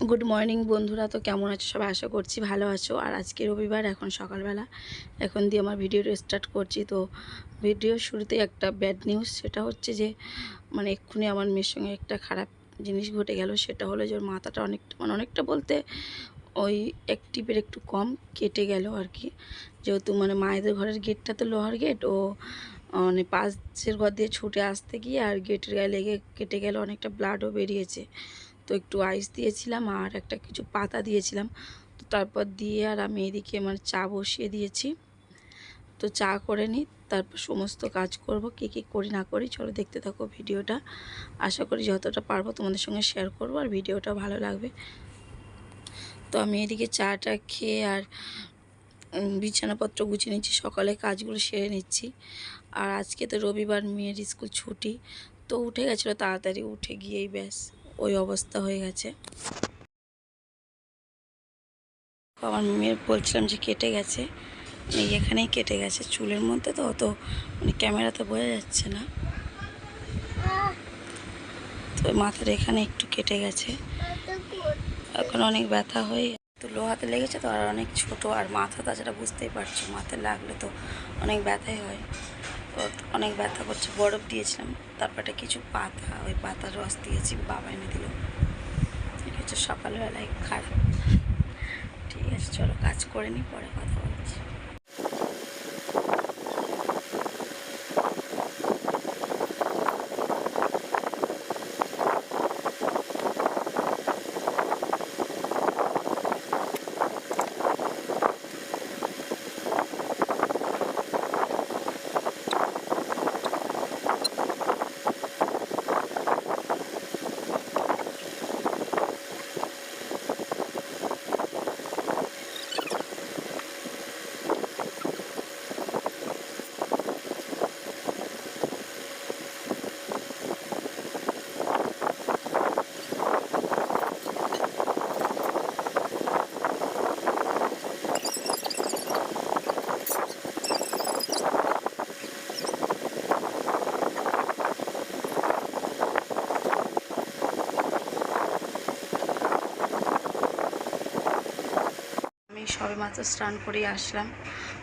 Good morning বন্ধুরা। তো কেমন আছো? সবাই আশা করছি ভালো আছো। আর আজকে রবিবার, এখন সকালবেলা। এখন দিয়ে আমার ভিডিওটা স্টার্ট করছি। তো ভিডিওর শুরুতে একটা ব্যাড নিউজ সেটা হচ্ছে যে মানে এক্ষুনি আমার মেয়ের সঙ্গে একটা খারাপ জিনিস ঘটে গেল। সেটা হলো যে, ওর মাথাটা অনেকটা মানে অনেকটা বলতে ওই অ্যাক্টিভের একটু কম কেটে গেল আর কি। যেহেতু মানে মায়েদের ঘরের গেটটা তো লোহার গেট ও মানে পাশের ঘর দিয়ে ছুটে আসতে গিয়ে আর গেটের গায়ে লেগে কেটে গেল, অনেকটা ব্লাডও বেরিয়েছে। তো একটু আইস দিয়েছিলাম আর একটা কিছু পাতা দিয়েছিলাম। তো তারপর দিয়ে আর আমি এদিকে আমার চা বসিয়ে দিয়েছি। তো চা করে নিই তারপর সমস্ত কাজ করব, কী কী করি না করি, চলো দেখতে থাকো ভিডিওটা। আশা করি যতটা পারব তোমাদের সঙ্গে শেয়ার করব আর ভিডিওটা ভালো লাগবে। তো আমি এদিকে চাটা খেয়ে আর বিছানাপত্র গুছিয়ে নিচ্ছি, সকালে কাজগুলো সেরে নিচ্ছি। আর আজকে তো রবিবার, মেয়ের স্কুল ছুটি, তো উঠে গেছিল তাড়াতাড়ি, উঠে গিয়েই ব্যাস। ওই অবস্থা হয়ে গেছে। আমার মেয়ের বলছিলাম যে কেটে গেছে। এই এখানেই কেটে গেছে। চুলের মধ্যে তো অত মানে ক্যামেরাতে বোঝা যাচ্ছে না। তো মাথার এখানে একটু কেটে গেছে। এখন অনেক ব্যথা হয়ে তো লোহাতে লেগেছে তো, আর অনেক ছোট। আর মাথা তাছাড়া বুঝতেই পারছ, মাথায় লাগলে তো অনেক ব্যথাই হয়। অনেক ব্যথা করছে, বরফ দিয়েছিলাম তারপরে কিছু পাতা, ওই পাতার রস দিয়েছি, বাবা এনে দিল। সকালবেলায় খারাপ ঠিক আছে, চলো, কাজ করে নিই পরে কথা বলছি। সবে মাত্র স্নান করেই আসলাম।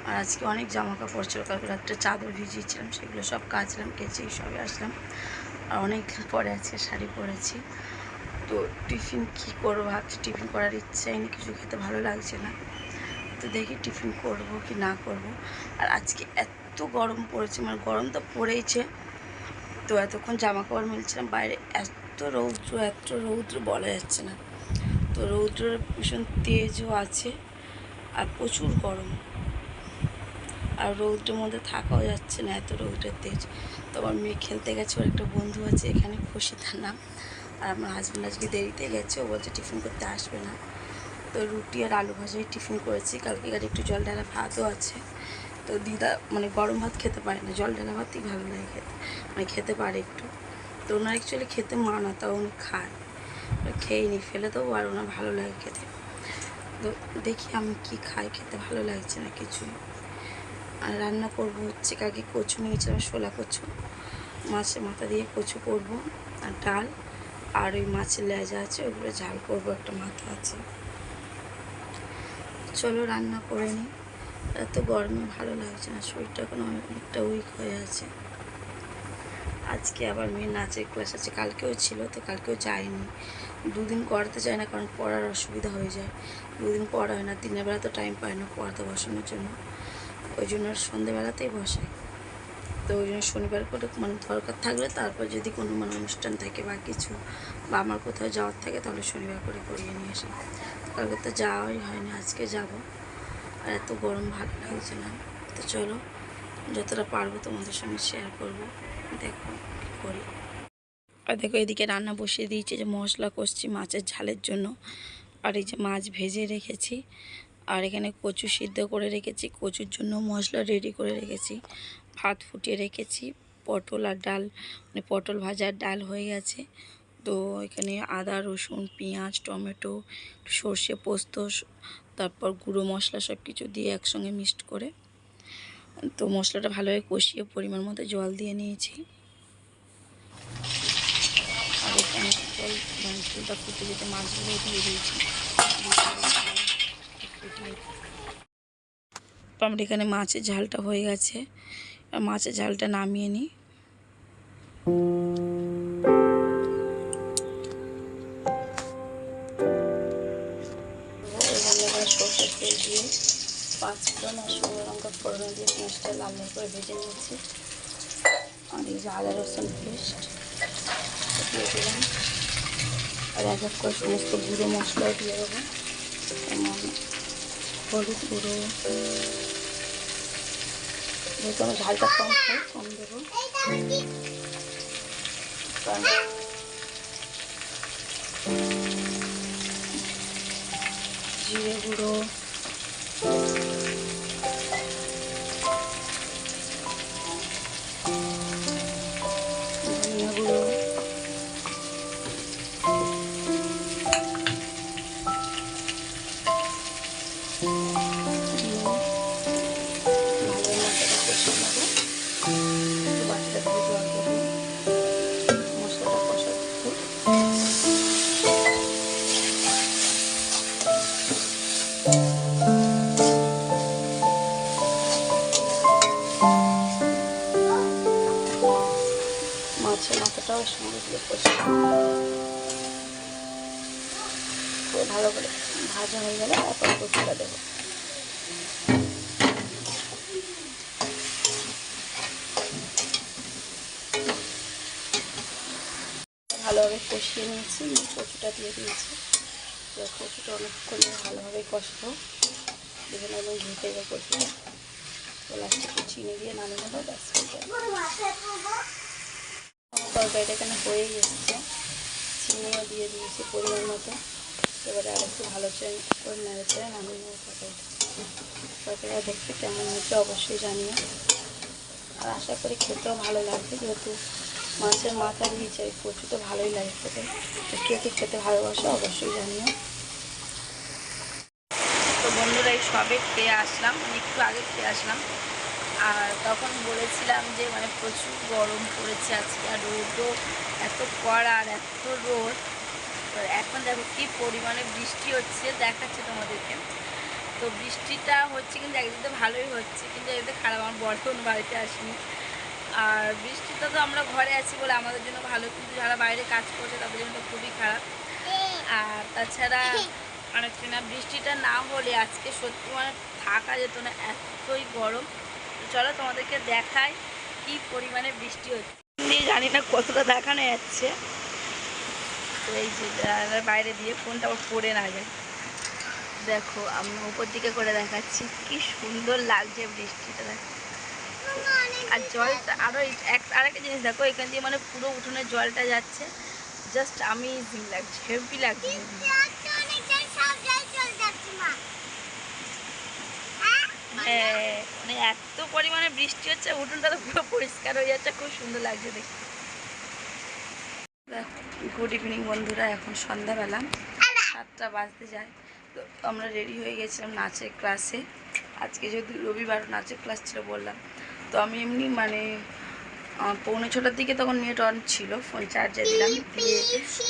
আর আজকে অনেক জামা কাপড় ছিল কালকে রাত্রে চাদর ভিজিয়েছিলাম, সেগুলো সব কাচলাম, কেচেই সবে আসলাম। আর অনেক পরে আজকে শাড়ি পরেছি। তো টিফিন কী করব ভাবছি, টিফিন করার ইচ্ছাই নেই, কিছু খেতে ভালো লাগছে না। তো দেখি টিফিন করব কি না করব। আর আজকে এত গরম পড়েছে মানে গরম তো পড়েইছে। তো এতক্ষণ জামা কাপড় মিলছিলাম, বাইরে এত রৌদ্র এত রৌদ্র বলা যাচ্ছে না। তো রৌদ্রের ভীষণ তেজও আছে। আর প্রচুর গরম। আর রৌদ্রের মধ্যে থাকাও যাচ্ছে না, এত রৌদ্রের তেজ। তো আমার মেয়ে খেলতে গেছে, ওর একটা বন্ধু আছে, এখানে খুশি তার নাম। আর আমার হাজব্যান্ড আজকে দেরিতে গেছে, ও বলছে টিফিন করতে আসবে না। তো রুটি আর আলু ভাজাই টিফিন করেছি, কালকে গাড়ি একটু জল ঢালা ভাতও আছে। তো দিদা মানে গরম ভাত খেতে পারে না, জল ঢালা ভাতই ভালো লাগে খেতে মানে খেতে পারে একটু। তো ওনার অ্যাকচুয়ালি খেতে মানা তাও উনি খায়। খেয়ে নি, ফেলে দেবো, আর ওনার ভালো লাগে খেতে। তো দেখি আমি কি খাই, খেতে ভালো লাগছে না কিছুই। আর রান্না করব হচ্ছে কালকে কচু নিয়েছিলাম শোলা কচু। মাছের মাথা দিয়ে কচু করব আর ডাল। আর ওই মাছের লেজা আছে, ওগুলো ঝাল করব, একটা মাথা আছে। চলো রান্না করে নিই। এত গরমে ভালো লাগছে না, শরীরটা এখন অনেকটা উইক হয়ে আছে। আজকে আবার মেয়ে নাচের ক্লাস আছে, কালকেও ছিল তো কালকেও যায়নি দুদিন করাতে চায় না, কারণ পড়ার অসুবিধা হয়ে যায়। দুদিন পড়া হয় না, দিনের বেলা তো টাইম পায় না পড়াতে বসানোর জন্য। ওই জন্য সন্ধেবেলাতেই বসাই তো ওই জন্য শনিবার করে মানে দরকার থাকলে তারপর যদি কোনো মানে অনুষ্ঠান থাকে বা কিছু, বা আমার কোথাও যাওয়ার থাকে তাহলে শনিবার করে করিয়ে নিয়ে আসি। কালকে তো যাওয়াই হয়নি, আজকে যাব। আর এত গরম ভালো লাগছে না। তো চলো, যতটা পারব তোমাদের সঙ্গে শেয়ার করব। দেখো করি। আর দেখো এদিকে রান্না বসিয়ে দিয়েছি যে মশলা কষছি মাছের ঝালের জন্য। আর এই যে মাছ ভেজে রেখেছি। আর এখানে কচু সিদ্ধ করে রেখেছি। কচুর জন্য মশলা রেডি করে রেখেছি। ভাত ফুটিয়ে রেখেছি। পটল আর ডাল মানে পটল ভাজার ডাল হয়ে গেছে। তো এখানে আদা, রসুন, পেঁয়াজ, টমেটো, সর্ষে পোস্ত তারপর গুঁড়ো মশলা সব কিছু দিয়ে একসঙ্গে মিক্সড করে। তো মশলাটা ভালোভাবে কষিয়ে পরিমাণ মতো জল দিয়ে নিয়েছি আর এখানে জল মানে পটলটা ফুটে যেতে মাছগুলো দিয়ে দিয়েছি আমার এখানে মাছের ঝালটা হয়ে গেছে। মাছের ঝালটা নামিয়ে নিই। দিয়ে পাঁচ ফোড়ন আর শুকনো লঙ্কা ফোড়ন দিয়ে পেঁয়াজটা লাল করে ভেজে নিয়েছি আর এই যে রসুন পেস্ট। দিয়ে দিলাম আর এক এক করে সমস্ত গুঁড়ো মশলাও দিয়ে দেবো। যেমন হলুদ গুঁড়ো। যেহেতু আমি ঝালটা কম খাই, কম দেবো। জিরে গুঁড়ো। ভাজা হয়ে গেলে তারপর কচুটা দেবো। ভালোভাবে কষিয়ে নিয়েছি নিয়ে কচুটা দিয়ে দিয়েছি। তো কচুটা অনেকক্ষণ ভালোভাবে কষাবো। যেখানে একদম ঘেটে যায় কচুটা। তো লাস্টে একটু চিনি দিয়ে নামিয়ে নেব, ব্যাস, হয়ে যাবে তরকারিটা এখানে হয়েই এসেছে। চিনিও দিয়ে দিয়েছি পরিমাণ মতো। এবারে ভালো করে করে তরকারিটা দেখতে কেমন হচ্ছে অবশ্যই জানিও। আর আশা করি খেতেও ভালো লাগবে, যেহেতু মাছের মাথা কচু তো ভালোই কে কে খেতে অবশ্যই জানিও। তো বন্ধুরা, এই সবে খেয়ে আসলাম, একটু আগে খেয়ে আসলাম। আর তখন বলেছিলাম যে মানে প্রচুর গরম পড়েছে আজকে, আর রোদও এত কড়া আর এত রোদ। এখন দেখো কী পরিমাণে বৃষ্টি হচ্ছে, দেখাচ্ছে তোমাদেরকে। তো বৃষ্টিটা হচ্ছে কিন্তু একদিকে ভালোই হচ্ছে, কিন্তু একদিকে খারাপ। আমার বর্তমান বাড়িতে আসেনি। আর বৃষ্টিটা তো আমরা ঘরে আছি বলে আমাদের জন্য ভালো, কিন্তু যারা বাইরে কাজ করছে তাদের জন্য তো খুবই খারাপ। আর তাছাড়া অনেকটা না বৃষ্টিটা না হলে আজকে সত্যি মানে থাকা যেত না, এতই গরম। চলো তোমাদেরকে দেখায় কি পরিমাণে বৃষ্টি হচ্ছে। জানি না কতটা দেখানো যাচ্ছে। এই যে বাইরে দিয়ে ফোনটা আবার পড়ে না যায়। দেখো আমি উপর দিকে করে দেখাচ্ছি কি সুন্দর লাগছে বৃষ্টিটা দেখো। আর জলটা আরও এক আরেকটা জিনিস দেখো এখান দিয়ে মানে পুরো উঠোনের জলটা যাচ্ছে। জাস্ট আমেজিং লাগছে হেভি লাগছে। হ্যাঁ, মানে এত পরিমাণে বৃষ্টি হচ্ছে উঠোনটা তো পুরো পরিষ্কার হয়ে যাচ্ছে খুব সুন্দর লাগছে দেখতে। গুড ইভিনিং বন্ধুরা। এখন সন্ধ্যাবেলা। সাতটা বাজতে যায়। তো আমরা রেডি হয়ে গেছিলাম নাচের ক্লাসে আজকে যেহেতু রবিবার নাচের ক্লাস ছিল বললাম। তো আমি এমনি মানে পৌনে ছটার দিকে তখন নেট অন ছিল ফোন চার্জে দিলাম। দিয়ে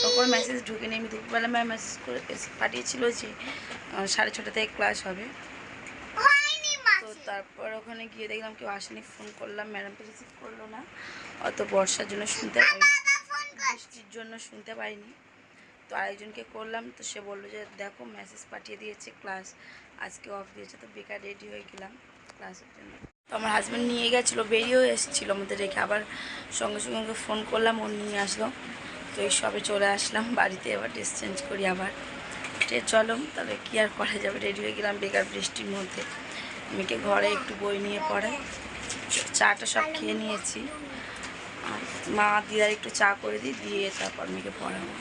তখন মেসেজ ঢুকে আমি দুপুরবেলা ম্যাম মেসেজ করে পাঠিয়েছিল যে সাড়ে ছটা থেকে ক্লাস হবে। তো তারপর ওখানে গিয়ে দেখলাম কেউ আসেনি। ফোন করলাম। ম্যাডামকে রিসিভ করল না। অত বর্ষার জন্য শুনতে বৃষ্টির জন্য শুনতে পাইনি তো আরেকজনকে করলাম, তো সে বলল যে, দেখো মেসেজ পাঠিয়ে দিয়েছে ক্লাস আজকে অফ দিয়েছে। তো বেকার রেডি হয়ে গেলাম ক্লাসের জন্য। তো আমার হাজব্যান্ড নিয়ে গেছিল, বেরিয়েও এসেছিল আমাদের রেখে। আবার সঙ্গে সঙ্গে ওকে ফোন করলাম, ও নিয়ে আসলো। তো এই সবে চলে আসলাম, বাড়িতে এবার ড্রেস চেঞ্জ করি আবার। টে চলো, তাহলে কী আর করা যাবে? রেডি হয়ে গেলাম বেকার বৃষ্টির মধ্যে। মেয়েকে ঘরে একটু বই নিয়ে পড়াই। চাটা সব খেয়ে নিয়েছি। মা দিদার একটু চা করে দিই দিয়ে তারপর মেয়েকে পড়াবো।